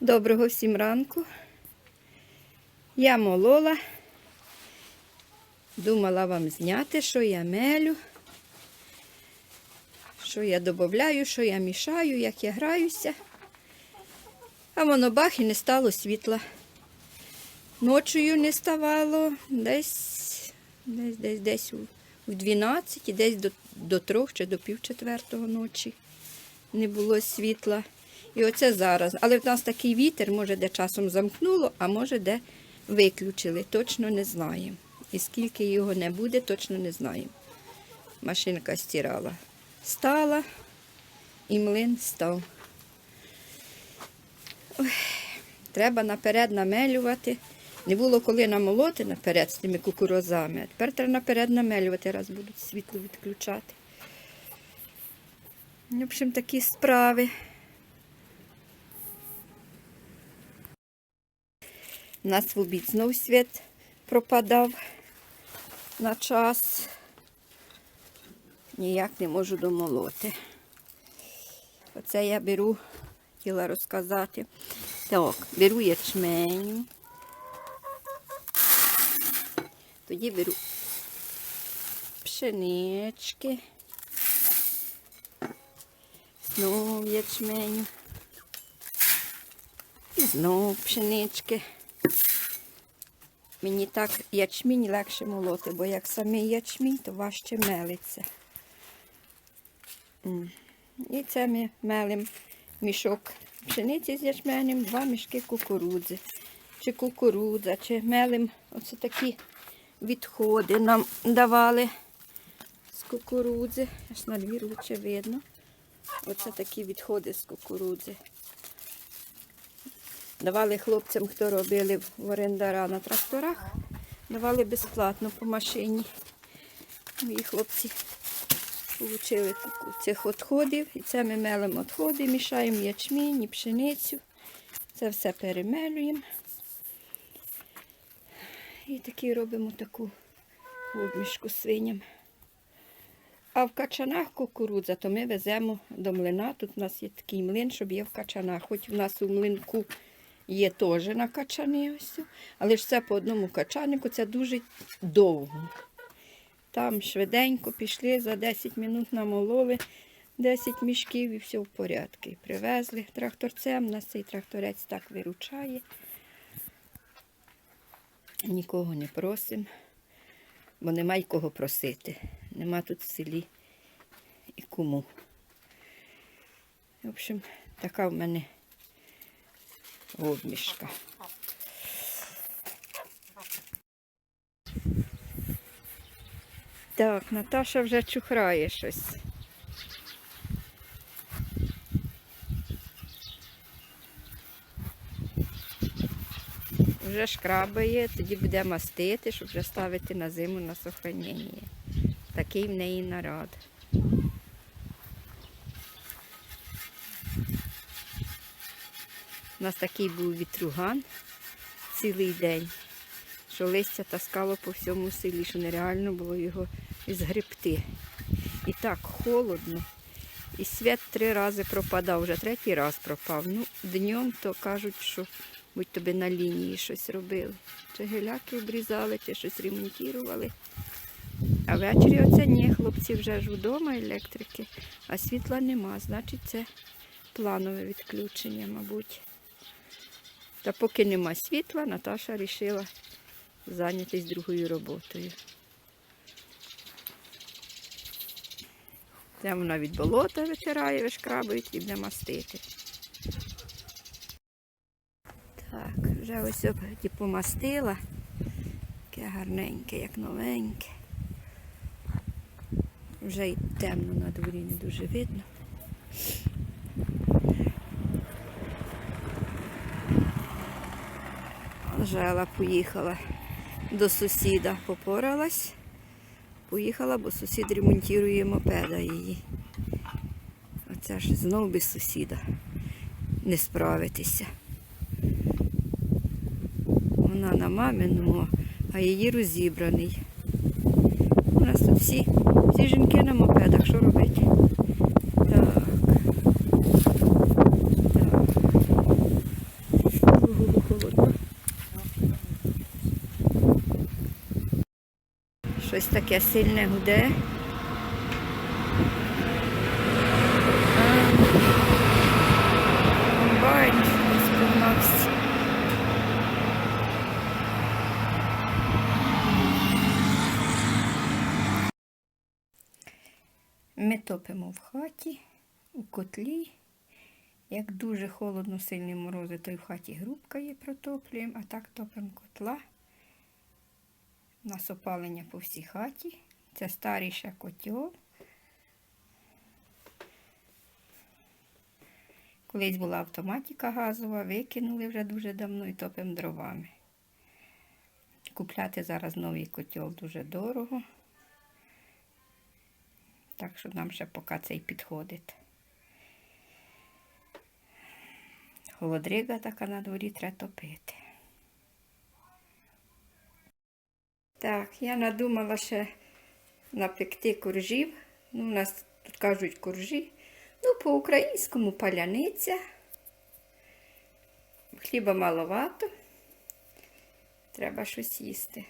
Доброго всім ранку. Я молола. Думала вам зняти, що я мелю, що я додаю, що я мішаю, як я граюся. А воно бах і не стало світла. Ночою не ставало десь, десь, десь, десь у в 12, десь до, до трьох чи до пів четвертого ночі не було світла. І оце зараз. Але в нас такий вітер, може, де часом замкнуло, а може, де виключили. Точно не знаємо. І скільки його не буде, точно не знаємо. Машинка стирала. Стала і млин став. Ой, треба наперед намелювати. Не було коли намолоти наперед з тими кукурузами, а тепер треба наперед намелювати, раз будуть світло відключати. В общем, такі справи. У нас в обід знов світ пропадав на час. Ніяк не можу домолоти. Оце я беру, хотіла розказати. Так, беру ячменю. Тоді беру пшенички. Знов ячменю. І знов пшенички. Мені так ячмінь легше молоти, бо як самий ячмінь, то важче мелиться. І це ми мелимо мішок пшениці з ячменем, два мішки кукурудзи. Чи кукурудза, чи мелим оце такі відходи нам давали з кукурудзи. Аж на двір лучше видно. Оце такі відходи з кукурудзи. Давали хлопцям, хто робили в орендара на тракторах, давали безплатно по машині. Мої хлопці отримали цих відходів. І це ми мелимо відходи, мішаємо ячмінь і пшеницю. Це все перемелюємо. І такі робимо таку обмішку свиням. А в качанах кукурудза, то ми веземо до млина. Тут у нас є такий млин, щоб є в качанах. Хоч у нас у млинку є теж на качани, ось, але ж це по одному качанику, це дуже довго. Там швиденько пішли, за 10 минут намололи 10 мішків і все в порядку. Привезли тракторцем, нас цей тракторець так виручає. Нікого не просимо, бо нема й кого просити. Нема тут в селі і кому. В общем, така в мене обмішка. Так, Наташа вже чухрає щось. Вже шкрабає, тоді буде мастити, щоб вже ставити на зиму на сохранення. Такий в неї нарад. У нас такий був вітруган цілий день, що листя таскало по всьому селі, що нереально було його згребти. І так холодно. І свят три рази пропадав, вже третій раз пропав. Ну, днем то кажуть, що будь тобі на лінії щось робили. Чи геляки обрізали, чи щось ремонтували. А ввечері оце ні, хлопці вже ж вдома електрики, а світла нема, значить це планове відключення, мабуть. Та поки нема світла, Наташа вирішила зайнятися другою роботою. Це вона від болота витирає, вишкрабують і буде мастити. Так, вже ось об- помастила. Таке гарненьке, як новеньке. Вже й темно на дворі не дуже видно. Анжела поїхала до сусіда, попоралась. Поїхала, бо сусід ремонтує мопеда її. Оце ж знов без сусіда не справитися. Вона на маминому, а її розібраний. У нас тут всі, всі жінки на мопедах, що робити? Так. Так. щось таке сильне гуде. Комбайн десь. Ми топимо в хаті, у котлі. Як дуже холодно, сильні морози, то й в хаті грубка є, протоплюємо, а так топимо котла. У нас опалення по всій хаті. Це старий ще котел. Колись була автоматика газова, викинули вже дуже давно і топимо дровами. Купляти зараз новий котел дуже дорого. Так що нам ще поки цей підходить. Холодрига така на дворі треба топити. Так, я надумала ще напекти коржів. Ну, у нас тут кажуть коржі. Ну, по-українському паляниця. Хліба маловато. Треба щось їсти.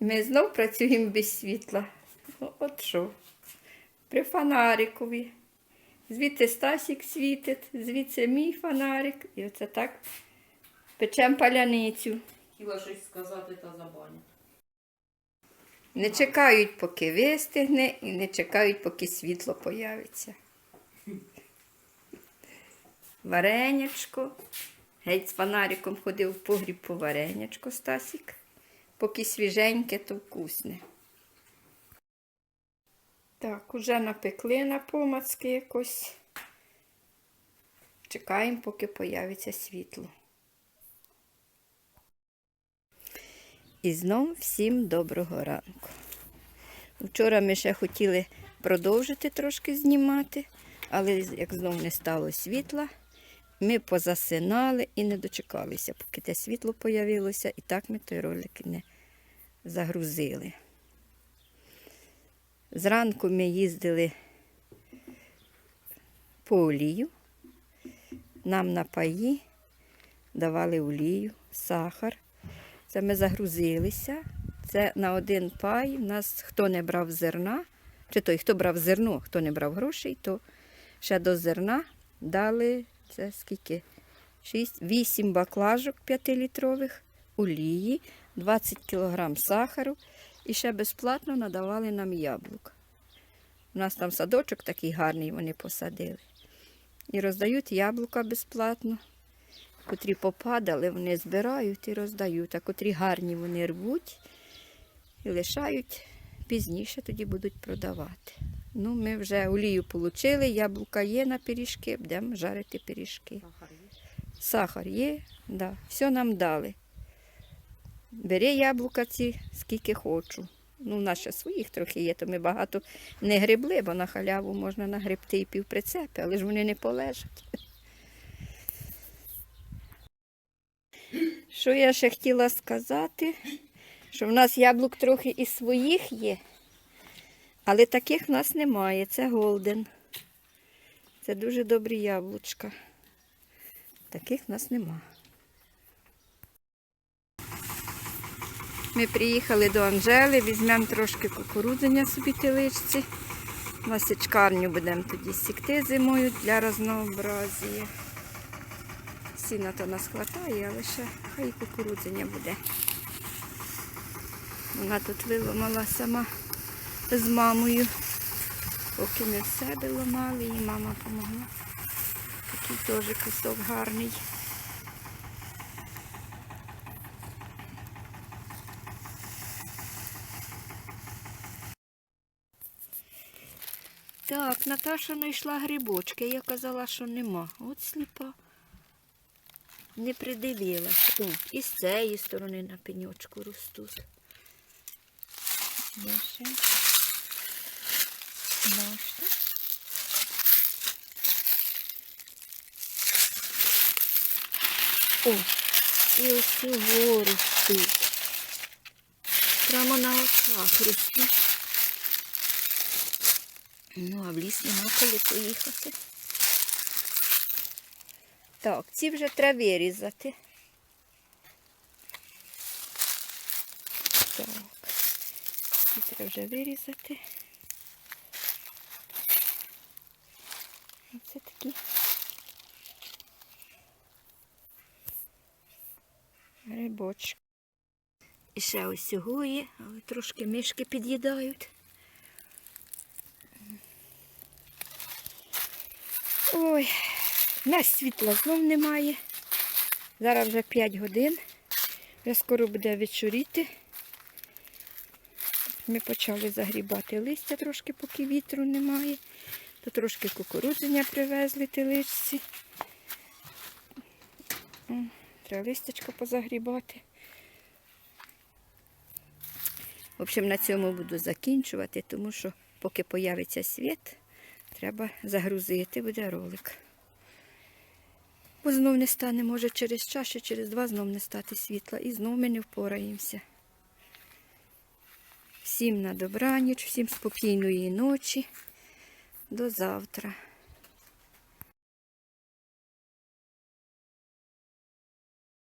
Ми знов працюємо без світла. Ну, От що? При фонарикові. Звідти Стасік світить, звідси мій фонарик. І оце так печем паляницю. Хотіла щось сказати та забаню. Не чекають, поки вистигне, і не чекають, поки світло появиться. Варенячко. Геть з фонариком ходив в погріб по варенячко Стасік. Поки свіженьке, то вкусне. Так, уже напекли на помацки якось. Чекаємо, поки появиться світло. І знов всім доброго ранку. Вчора ми ще хотіли продовжити трошки знімати, але як знов не стало світла, ми позасинали і не дочекалися, поки те світло появилося, і так ми той ролик не загрузили. Зранку ми їздили по олію, нам на паї давали олію, сахар. Це ми загрузилися. Це на один пай. У нас хто не брав зерна, чи той, хто брав зерно, хто не брав грошей, то ще до зерна дали це скільки? 6, 8 баклажок 5-літрових, олії, 20 кг сахару і ще безплатно надавали нам яблук. У нас там садочок такий гарний вони посадили. І роздають яблука безплатно котрі попадали, вони збирають і роздають, а котрі гарні вони рвуть і лишають, пізніше тоді будуть продавати. Ну, ми вже олію отримали, яблука є на пиріжки, будемо жарити пиріжки. Сахар є? Сахар є, да, все нам дали. Бери яблука ці, скільки хочу. Ну, у нас ще своїх трохи є, то ми багато не гребли, бо на халяву можна нагребти і півприцепи, але ж вони не полежать. Що я ще хотіла сказати? Що в нас яблук трохи і своїх є, але таких в нас немає. Це голден. Це дуже добрі яблучка. Таких в нас нема. Ми приїхали до Анжели, візьмемо трошки кукурудзення собі теличці. На січкарню будемо тоді сікти зимою для разнообразія. Сіна то нас хватає, але ще хай кукурудзення буде. Вона тут виламала сама з мамою. Поки ми в себе ламали, і мама допомогла. Такий теж кусок гарний. Так, Наташа знайшла грибочки. Я казала, що нема. От сліпа. Не придивилася. О, і з цієї сторони на пеньочку ростуть. Ще. Бачите? О, і ось цього ростуть. Прямо на очах ростуть. Ну, а в ліс нема коли поїхати. Так, ці вже треба вирізати. Так. Ці треба вже вирізати. Оце такі. Грибочки. І ще ось цього є, але трошки мишки під'їдають. Ой, у нас світла знов немає. Зараз вже 5 годин. Вже скоро буде вечоріти. Ми почали загрібати листя трошки, поки вітру немає. То трошки кукурудзення привезли теличці. Треба листячко позагрібати. В общем, на цьому буду закінчувати, тому що поки появиться світ, треба загрузити, буде ролик. Бо знов не стане, може через час, чи через два знов не стати світла. І знов ми не впораємося. Всім на добраніч, всім спокійної ночі. До завтра.